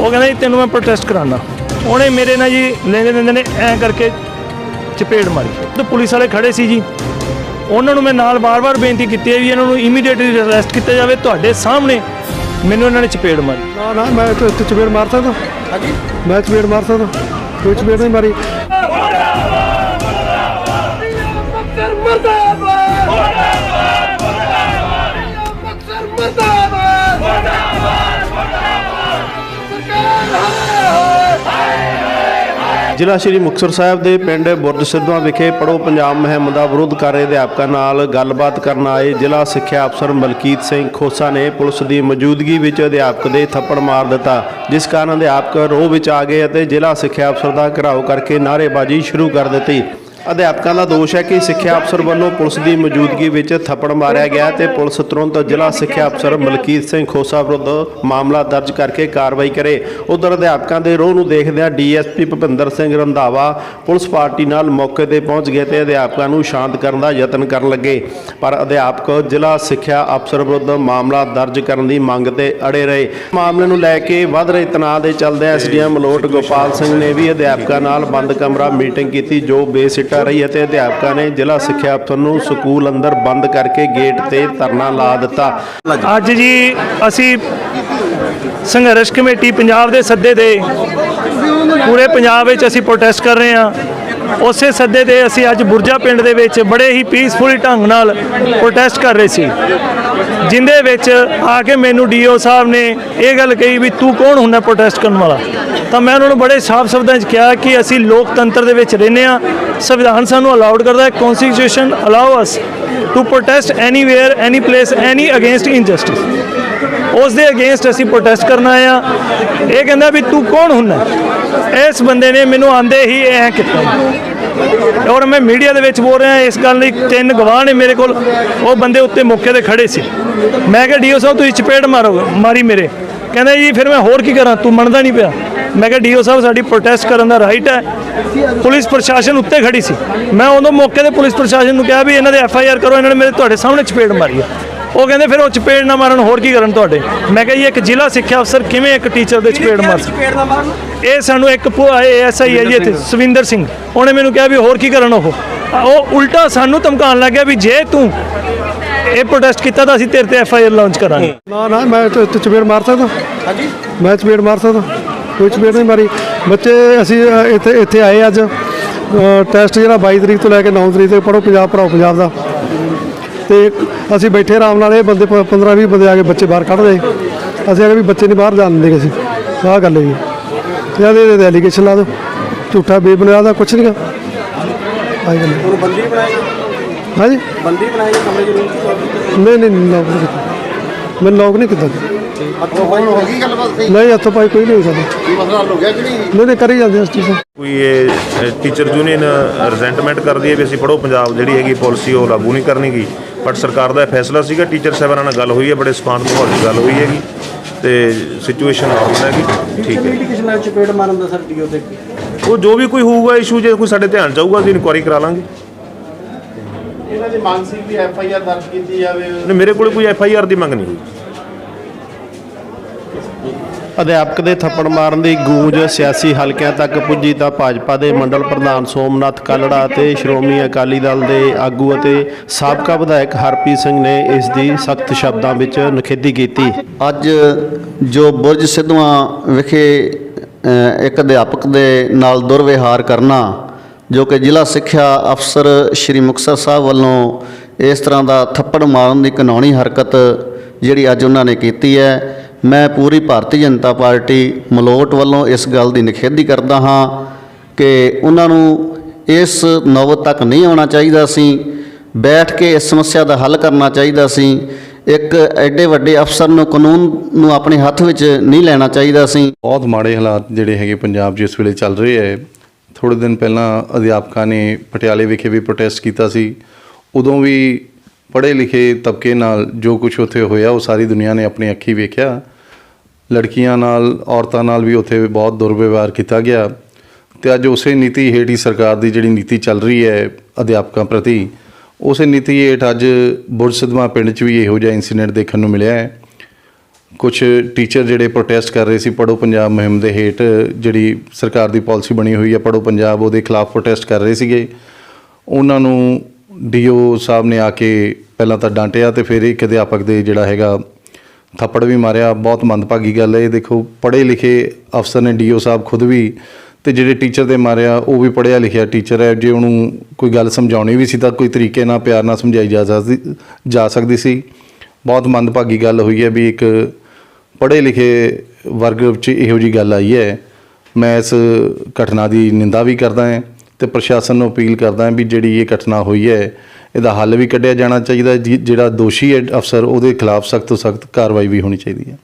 ਉਹ ਕਹਿੰਦਾ ਜੀ ਤੈਨੂੰ ਮੈਂ ਪ੍ਰੋਟੈਸਟ ਕਰਾਉਣਾ ਉਹਨੇ ਮੇਰੇ ਨਾਲ ਜੀ ਲੈਂਦੇ ਲੈਂਦੇ ਨੇ ਐਂ ਕਰਕੇ ਚਪੇੜ ਮਾਰੀ। ਤੇ ਪੁਲਿਸ ਵਾਲੇ ਖੜੇ ਸੀ ਜੀ। ਉਹਨਾਂ ਨੂੰ ਮੈਂ ਨਾਲ ਬਾਰ-ਬਾਰ ਬੇਨਤੀ ਕੀਤੀ ਹੈ ਵੀ ਇਹਨਾਂ ਨੂੰ ਇਮੀਡੀਏਟਲੀ ਅਰੈਸਟ ਕੀਤਾ ਜਾਵੇ। ਤੁਹਾਡੇ ਸਾਹਮਣੇ ਮੈਨੂੰ ਇਹਨਾਂ ਨੇ ਚਪੇੜ ਮਾਰੀ। ਨਾ ਨਾ ਮੈਂ ਤਾਂ ਚਪੇੜ ਮਾਰ ਸਕਦਾ ਹਾਂਜੀ। ਮੈਂ ਚਪੇੜ ਮਾਰ ਸਕਦਾ ਕੋਈ ਚਪੇੜ ਨਹੀਂ ਮਾਰੀ। ਜ਼ਿਲ੍ਹਾ ਸ਼੍ਰੀ ਮੁਕਤਸਰ ਸਾਹਿਬ ਦੇ ਪਿੰਡ ਬੁਰਜ ਸਿੱਧਵਾਂ ਵਿਖੇ ਪੜੋ ਪੰਜਾਬ ਮੁਹਿੰਮ ਦਾ ਵਿਰੋਧ ਕਰ ਰਹੇ ਅਧਿਆਪਕਾਂ ਨਾਲ ਗੱਲਬਾਤ ਕਰਨ ਆਏ ਜ਼ਿਲ੍ਹਾ ਸਿੱਖਿਆ ਅਫਸਰ ਮਲਕੀਤ ਸਿੰਘ ਖੋਸਾ ਨੇ ਪੁਲਿਸ ਦੀ ਮੌਜੂਦਗੀ ਵਿੱਚ ਅਧਿਆਪਕ ਦੇ ਥੱਪੜ ਮਾਰ ਦਿੱਤਾ, ਜਿਸ ਕਾਰਨ ਅਧਿਆਪਕ ਰੋਹ ਵਿੱਚ ਆ ਗਏ ਅਤੇ ਜ਼ਿਲ੍ਹਾ ਸਿੱਖਿਆ ਅਫਸਰ ਦਾ ਘਿਰਾਓ ਕਰਕੇ ਨਾਅਰੇਬਾਜ਼ੀ ਸ਼ੁਰੂ ਕਰ ਦਿੱਤੀ। ਅਧਿਆਪਕਾਂ ਦਾ ਦੋਸ਼ ਹੈ ਕਿ ਸਿੱਖਿਆ ਅਫਸਰ ਵੱਲੋਂ ਪੁਲਿਸ ਦੀ ਮੌਜੂਦਗੀ ਵਿੱਚ ਥੱਪੜ ਮਾਰਿਆ ਗਿਆ ਤੇ ਪੁਲਿਸ ਤੁਰੰਤ ਜ਼ਿਲ੍ਹਾ ਸਿੱਖਿਆ ਅਫਸਰ ਮਲਕੀਤ ਸਿੰਘ ਖੋਸਾ ਵਿਰੁੱਧ ਮਾਮਲਾ ਦਰਜ ਕਰਕੇ ਕਾਰਵਾਈ ਕਰੇ। ਉਧਰ ਅਧਿਆਪਕਾਂ ਦੇ ਰੋਹ ਨੂੰ ਦੇਖਦਿਆਂ DSP Bhupinder Singh Randhawa police party ਨਾਲ ਮੌਕੇ ਤੇ ਪਹੁੰਚ ਗਏ ਤੇ ਅਧਿਆਪਕਾਂ ਨੂੰ ਸ਼ਾਂਤ ਕਰਨ ਦਾ ਯਤਨ ਕਰਨ ਲੱਗੇ। ਪਰ ਅਧਿਆਪਕ ਜ਼ਿਲ੍ਹਾ ਸਿੱਖਿਆ ਅਫਸਰ ਵਿਰੁੱਧ ਮਾਮਲਾ ਦਰਜ ਕਰਨ ਦੀ ਮੰਗ ਤੇ ਅੜੇ ਰਹੇ। ਮਾਮਲੇ ਨੂੰ ਲੈ ਕੇ ਵੱਧ ਰਹੇ ਤਣਾਅ ਦੇ ਚੱਲਦੇ ਐਸਡੀਐਮ ਮਲੋਟ ਗੋਪਾਲ ਸਿੰਘ ਨੇ ਵੀ ਅਧਿਆਪਕਾਂ ਨਾਲ ਬੰਦ ਕਮਰਾ ਮੀਟਿੰਗ ਕੀਤੀ ਜੋ ਬੇਸਿੱਟਾ ਰਹੀ ਅਤੇ ਅਧਿਆਪਕਾਂ ਨੇ ਜ਼ਿਲ੍ਹਾ ਸਿੱਖਿਆ ਅਫਸਰ ਨੂੰ ਸਕੂਲ ਅੰਦਰ ਬੰਦ ਕਰਕੇ ਗੇਟ ਤੇ ਧਰਨਾ ਲਾ ਦਿੱਤਾ। ਅੱਜ ਜੀ ਅਸੀਂ ਸੰਘਰਸ਼ ਕਮੇਟੀ ਪੰਜਾਬ ਦੇ ਸੱਦੇ ਤੇ ਪੂਰੇ ਪੰਜਾਬ ਵਿੱਚ ਅਸੀਂ ਪ੍ਰੋਟੈਸਟ ਕਰ ਰਹੇ ਹਾਂ। ਉਸੇ ਸੱਦੇ ਤੇ ਅਸੀਂ ਅੱਜ ਬੁਰਜਾ ਪਿੰਡ ਦੇ ਵਿੱਚ ਬੜੇ ਹੀ ਪੀਸਫੁਲੀ ਢੰਗ ਨਾਲ ਪ੍ਰੋਟੈਸਟ ਕਰ ਰਹੇ ਸੀ। ਜਿੰਦੇ ਵਿੱਚ ਆ ਕੇ ਮੈਨੂੰ ਡੀਓ ਸਾਹਿਬ ਨੇ ਇਹ ਗੱਲ ਕਹੀ ਵੀ ਤੂੰ ਕੌਣ ਹੁੰਦਾ ਪ੍ਰੋਟੈਸਟ ਕਰਨ ਵਾਲਾ? ਤਾਂ ਮੈਂ ਉਹਨਾਂ ਨੂੰ ਬੜੇ ਸਾਫ਼ ਸ਼ਬਦਾਂ 'ਚ ਕਿਹਾ ਕਿ ਅਸੀਂ ਲੋਕਤੰਤਰ ਦੇ ਵਿੱਚ ਰਹਿੰਦੇ ਹਾਂ। ਸੰਵਿਧਾਨ ਸਾਨੂੰ ਅਲਾਉਡ ਕਰਦਾ ਹੈ। Constitution allow us to protest anywhere any place any against injustice ਉਸ ਦੇ ਅਗੇਂਸਟ ਅਸੀਂ ਪ੍ਰੋਟੈਸਟ ਕਰਨਾ ਆਏ ਆ ਇਹ ਕਹਿੰਦਾ ਵੀ ਤੂੰ ਕੌਣ ਹੁੰਦਾ ਇਸ ਬੰਦੇ ਨੇ ਮੈਨੂੰ ਆਂਦੇ ਹੀ ਐ ਕੀਤਾ ਔਰ ਮੈਂ ਮੀਡੀਆ ਦੇ ਵਿੱਚ ਬੋਲ ਰਿਹਾ ਇਸ ਗੱਲ ਲਈ ਤਿੰਨ ਗਵਾਹ ਨੇ ਮੇਰੇ ਕੋਲ। ਉਹ ਬੰਦੇ ਉੱਤੇ ਮੌਕੇ ਤੇ ਖੜੇ ਸੀ। ਮੈਂ ਕਿਹਾ, ਡੀਓ ਸਾਹਿਬ, ਤੁਸੀਂ ਚਪੇੜ ਮਾਰੋ ਮਾਰੀ ਮੇਰੇ। ਕਹਿੰਦਾ ਜੀ, ਫਿਰ ਮੈਂ ਹੋਰ ਕੀ ਕਰਾਂ? ਤੂੰ ਮੰਨਦਾ ਨਹੀਂ ਪਿਆ? ਮੈਂ ਕਿਹਾ ਡੀਓ ਸਾਹਿਬ ਸਾਡੀ ਪ੍ਰੋਟੈਸਟ ਕਰਨ ਦਾ ਰਾਈਟ ਹੈ। ਪੁਲਿਸ ਪ੍ਰਸ਼ਾਸਨ ਉੱਤੇ ਖੜੀ ਸੀ। ਮੈਂ ਉਦੋਂ ਮੌਕੇ ਤੇ ਪੁਲਿਸ ਪ੍ਰਸ਼ਾਸਨ ਨੂੰ ਕਿਹਾ ਵੀ ਇਹਨਾਂ ਦੇ ਐਫ ਆਈ ਆਰ ਕਰੋ ਇਹਨਾਂ ਨੇ ਮੇਰੇ ਤੁਹਾਡੇ ਸਾਹਮਣੇ ਚਪੇੜ ਮਾਰੀ ਹੈ। ਉਹ ਕਹਿੰਦੇ ਫਿਰ ਉਹ ਚਪੇੜ ਨਾ ਮਾਰਨ ਹੋਰ ਕੀ ਕਰਨ ਤੁਹਾਡੇ? ਮੈਂ ਕਿਹਾ ਜੀ ਇੱਕ ਜ਼ਿਲ੍ਹਾ ਸਿੱਖਿਆ ਅਫਸਰ ਕਿਵੇਂ ਇੱਕ ਟੀਚਰ ਦੇ ਚਪੇੜ ਮਾਰ ਸਕਦਾ? ਇਹ ਸਾਨੂੰ ਇੱਕ ਐਸਆਈ ਹੈ ਜੀ ਇੱਥੇ ਸਵਿੰਦਰ ਸਿੰਘ। ਉਹਨੇ ਮੈਨੂੰ ਕਿਹਾ ਵੀ ਹੋਰ ਕੀ ਕਰਨ ਉਹ? ਉਹ ਉਲਟਾ ਸਾਨੂੰ ਧਮਕਾਉਣ ਲੱਗ ਗਿਆ ਵੀ ਜੇ ਤੂੰ ਇਹ ਪ੍ਰੋਟੈਸਟ ਕੀਤਾ ਤਾਂ ਅਸੀਂ ਤੇਰੇ ਤੇ ਐਫ ਆਈ ਆਰ ਲਾਂਚ ਕਰਾਂਗੇ। ਨਾ ਨਾ ਮੈਂ ਚਪੇੜ ਮਾਰ ਸਕਦਾ। ਹਾਂਜੀ। ਮੈਂ ਚਪੇੜ ਮਾਰ ਸਕਦਾ। ਕੋਈ ਚਪੇੜ ਨਹੀਂ ਮਾਰੀ। ਬੱਚੇ ਅਸੀਂ ਇੱਥੇ ਇੱਥੇ ਆਏ ਅੱਜ। ਟੈਸਟ ਜਿਹੜਾ 22 ਤਰੀਕ ਤੋਂ ਲੈ ਕੇ 9 ਤਰੀਕ ਤੱਕ ਪੜੋ ਪੰਜਾਬ ਪੜਾਓ ਪੰਜਾਬ ਦਾ। ਤੇ ਅਸੀਂ ਬੈਠੇ ਆਰਾਮ ਨਾਲ ਇਹ ਬੰਦੇ 15 20 ਬੰਦੇ ਆ ਕੇ ਬੱਚੇ ਬਾਹਰ ਕੱਢਦੇ। ਅਸੀਂ ਆਖਿਆ ਵੀ ਬੱਚੇ ਨਹੀਂ ਬਾਹਰ ਜਾਣ ਦਿੰਦੇ ਅਸੀਂ ਆਹ ਗੱਲ ਹੈ ਜੀ ਇਹਦੇ ਦੇ ਐਲੀਗੇਸ਼ਨ ਲਾ ਦਿਓ। ਝੂਠਾ ਬੇਬੁਨਿਆਦ ਦਾ ਕੁਛ ਨਹੀਂਗਾ ਆਈ ਗੱਲ। ਬੰਦੀ ਬਣਾਈ ਹਾਂਜੀ? ਬੰਦੀ ਬਣਾਈ ਕਮਰੇ ਚ ਰੂਮ ਨਹੀਂ ਨਹੀਂ ਲੋਕ ਨਹੀਂ ਕੀਤਾ। ਮੈਂ ਲੋਕ ਨਹੀਂ ਕੀਤਾ। ਹੱਥੋਂ ਹੁਣ ਹੋ ਗਈ ਗੱਲਬਾਤ ਸਹੀ? ਨਹੀਂ ਹੱਥੋਂ ਪਾਈ ਕੋਈ ਨਹੀਂ ਹੋਈ ਸਾਡੀ। ਕੀ ਮਸਲਾ ਹੱਲ ਹੋ ਗਿਆ ਕਿ ਨਹੀਂ? ਨਹੀਂ ਨਹੀਂ ਕਰੀ ਜਾਂਦੇ ਇਸ ਚੀਜ਼। ਨੂੰ ਕੋਈ ਇਹ ਟੀਚਰ ਯੂਨੀਅਨ ਰਿਜ਼ੈਂਟਮੈਂਟ ਕਰਦੀ ਹੈ ਵੀ ਅਸੀਂ ਪੜੋ ਪੰਜਾਬ ਜਿਹੜੀ ਹੈਗੀ ਪਾਲਿਸੀ ਉਹ ਲਾਗੂ ਨਹੀਂ ਕਰਨੀ ਗੀ ਬਟ ਸਰਕਾਰ ਦਾ ਫੈਸਲਾ ਸੀਗਾ ਟੀਚਰ ਸਾਹਿਬਾਨਾਂ ਨਾਲ ਗੱਲ ਹੋਈ ਹੈ ਬੜੇ ਸਪਾਨ ਮਾਹੌਲ 'ਚ ਗੱਲ ਹੋਈ ਹੈਗੀ। ਤੇ ਸਿਚੁਏਸ਼ਨ ਨਾਰਮਲ ਹੈਗੀ। ਠੀਕ ਹੈ। ਕਿਸੇ ਨਾਲ ਚਪੇੜ ਮਾਰਨ ਦਾ ਸਰ ਡੀਓ ਤੇ ਉਹ ਜੋ ਵੀ ਕੋਈ ਹੋਊਗਾ ਇਸ਼ੂ ਜੇ ਕੋਈ ਸਾਡੇ ਧਿਆਨ 'ਚ ਆਊਗਾ ਅਸੀਂ ਇਨਕੁਆਰੀ ਕਰਾ ਲਾਂਗੇ। ਇਹਨਾਂ ਦੀ ਮੰਗ ਸੀ ਵੀ ਐਫ ਆਈ ਆਰ ਦਰਜ ਕੀਤੀ ਜਾਵੇ। ਨਹੀਂ ਮੇਰੇ ਕੋਲ ਕੋਈ ਐਫ ਆਈ ਆਰ ਦੀ ਮੰਗ ਨਹੀਂ ਹੋਈ। ਅਧਿਆਪਕ ਦੇ ਥੱਪੜ ਮਾਰਨ ਦੀ ਗੂੰਜ ਸਿਆਸੀ ਹਲਕਿਆਂ ਤੱਕ ਪੁੱਜੀ ਤਾਂ ਭਾਜਪਾ ਦੇ ਮੰਡਲ ਪ੍ਰਧਾਨ ਸੋਮਨਾਥ ਕਾਲੜਾ ਅਤੇ ਸ਼੍ਰੋਮਣੀ ਅਕਾਲੀ ਦਲ ਦੇ ਆਗੂ ਅਤੇ ਸਾਬਕਾ ਵਿਧਾਇਕ ਹਰਪ੍ਰੀਤ ਸਿੰਘ ਨੇ ਇਸ ਦੀ ਸਖਤ ਸ਼ਬਦਾਂ ਵਿੱਚ ਨਿਖੇਧੀ ਕੀਤੀ। ਅੱਜ ਜੋ ਬੁਰਜ ਸਿੱਧਵਾਂ ਵਿਖੇ ਇੱਕ ਅਧਿਆਪਕ ਦੇ ਨਾਲ ਦੁਰਵਿਹਾਰ ਕਰਨਾ, ਜੋ ਕਿ ਜ਼ਿਲ੍ਹਾ ਸਿੱਖਿਆ ਅਫਸਰ ਸ਼੍ਰੀ ਮੁਕਤਸਰ ਸਾਹਿਬ ਵੱਲੋਂ ਇਸ ਤਰ੍ਹਾਂ ਦਾ ਥੱਪੜ ਮਾਰਨ ਦੀ ਕਾਨੂੰਨੀ ਹਰਕਤ ਜਿਹੜੀ ਅੱਜ ਉਹਨਾਂ ਨੇ ਕੀਤੀ ਹੈ ਮੈਂ ਪੂਰੀ ਭਾਰਤੀ ਜਨਤਾ ਪਾਰਟੀ ਮਲੋਟ ਵੱਲੋਂ ਇਸ ਗੱਲ ਦੀ ਨਿਖੇਧੀ ਕਰਦਾ ਹਾਂ ਕਿ ਉਹਨਾਂ ਨੂੰ ਇਸ ਨੌਬਤ ਤੱਕ ਨਹੀਂ ਆਉਣਾ ਚਾਹੀਦਾ ਸੀ। ਬੈਠ ਕੇ ਇਸ ਸਮੱਸਿਆ ਦਾ ਹੱਲ ਕਰਨਾ ਚਾਹੀਦਾ ਸੀ। ਇੱਕ ਐਡੇ ਵੱਡੇ ਅਫਸਰ ਨੂੰ, ਕਾਨੂੰਨ ਨੂੰ ਆਪਣੇ ਹੱਥ ਵਿੱਚ ਨਹੀਂ ਲੈਣਾ ਚਾਹੀਦਾ ਸੀ। ਬਹੁਤ ਮਾੜੇ ਹਾਲਾਤ ਜਿਹੜੇ ਹੈਗੇ ਪੰਜਾਬ 'ਚ ਇਸ ਵੇਲੇ ਚੱਲ ਰਹੇ ਹੈ। ਥੋੜੇ ਦਿਨ ਪਹਿਲਾਂ ਅਧਿਆਪਕਾਂ ਨੇ ਪਟਿਆਲੇ ਵਿਖੇ ਵੀ ਪ੍ਰੋਟੈਸਟ ਕੀਤਾ ਸੀ। ਉਦੋਂ ਵੀ ਪੜ੍ਹੇ ਲਿਖੇ ਤਬਕੇ ਨਾਲ ਜੋ ਕੁਝ ਉੱਥੇ ਹੋਇਆ, ਉਹ ਸਾਰੀ ਦੁਨੀਆ ਨੇ ਆਪਣੀ ਅੱਖੀ ਵੇਖਿਆ। ਲੜਕੀਆਂ ਨਾਲ, ਔਰਤਾਂ ਨਾਲ ਵੀ ਉੱਥੇ ਬਹੁਤ ਦੁਰਵਿਵਹਾਰ ਕੀਤਾ ਗਿਆ। ਤੇ ਅੱਜ ਉਸੇ ਨੀਤੀ ਹੇਠ ਹੀ ਸਰਕਾਰ ਦੀ ਜਿਹੜੀ ਨੀਤੀ ਚੱਲ ਰਹੀ ਹੈ ਅਧਿਆਪਕਾਂ ਪ੍ਰਤੀ, ਉਸੇ ਨੀਤੀ ਹੇਠ ਅੱਜ ਬੁਰਸਦਮਾ ਪਿੰਡ 'ਚ ਵੀ ਇਹੋ ਜਿਹਾ ਇਨਸੀਡੈਂਟ ਦੇਖਣ ਨੂੰ ਮਿਲਿਆ ਹੈ। ਕੁਝ ਟੀਚਰ ਜਿਹੜੇ ਪ੍ਰੋਟੈਸਟ ਕਰ ਰਹੇ ਸੀ ਪੜੋ ਪੰਜਾਬ ਮੁਹਿੰਮ ਦੇ ਹੇਠ, ਜਿਹੜੀ ਸਰਕਾਰ ਦੀ ਪਾਲਿਸੀ ਬਣੀ ਹੋਈ ਹੈ ਪੜੋ ਪੰਜਾਬ ਉਹਦੇ ਖਿਲਾਫ ਪ੍ਰੋਟੈਸਟ ਕਰ ਰਹੇ ਸੀਗੇ। ਉਹਨਾਂ ਨੂੰ ਡੀਓ ਸਾਹਿਬ ਨੇ ਆ ਕੇ ਪਹਿਲਾਂ ਤਾਂ ਡਾਂਟਿਆ ਤੇ ਫਿਰ ਇੱਕ ਅਧਿਆਪਕ ਦੇ ਜਿਹੜਾ ਹੈਗਾ ਥੱਪੜ ਵੀ ਮਾਰਿਆ। ਬਹੁਤ ਮੰਦਭਾਗੀ ਗੱਲ ਹੈ। ਇਹ ਦੇਖੋ, ਪੜ੍ਹੇ ਲਿਖੇ ਅਫਸਰ ਨੇ ਡੀਓ ਸਾਹਿਬ ਖੁਦ ਵੀ ਤੇ ਜਿਹੜੇ ਟੀਚਰ ਦੇ ਮਾਰਿਆ, ਉਹ ਵੀ ਪੜ੍ਹਿਆ ਲਿਖਿਆ ਟੀਚਰ ਹੈ। ਜੇ ਉਹਨੂੰ ਕੋਈ ਗੱਲ ਸਮਝਾਉਣੀ ਵੀ ਸੀ ਤਾਂ ਕੋਈ ਤਰੀਕੇ ਨਾਲ ਪਿਆਰ ਨਾਲ ਸਮਝਾਈ ਜਾ ਸਕਦੀ ਜਾ ਸਕਦੀ ਸੀ। ਬਹੁਤ ਮੰਦਭਾਗੀ ਗੱਲ ਹੋਈ ਹੈ ਵੀ ਇੱਕ ਪੜ੍ਹੇ ਲਿਖੇ ਵਰਗ ਵਿੱਚ ਇਹੋ ਜੀ ਗੱਲ ਆਈ ਹੈ। ਮੈਂ ਇਸ ਘਟਨਾ ਦੀ ਨਿੰਦਾ ਵੀ ਕਰਦਾ ਹਾਂ। ਤੇ ਪ੍ਰਸ਼ਾਸਨ ਨੂੰ ਅਪੀਲ ਕਰਦਾ ਹਾਂ ਵੀ ਜਿਹੜੀ ਇਹ ਘਟਨਾ ਹੋਈ ਹੈ, ਇਹਦਾ ਹੱਲ ਵੀ ਕੱਢਿਆ ਜਾਣਾ ਚਾਹੀਦਾ ਹੈ। ਜਿਹੜਾ ਦੋਸ਼ੀ ਹੈ ਅਫਸਰ, ਉਹਦੇ ਖਿਲਾਫ ਸਖਤ ਤੋਂ ਸਖਤ ਕਾਰਵਾਈ ਵੀ ਹੋਣੀ ਚਾਹੀਦੀ ਹੈ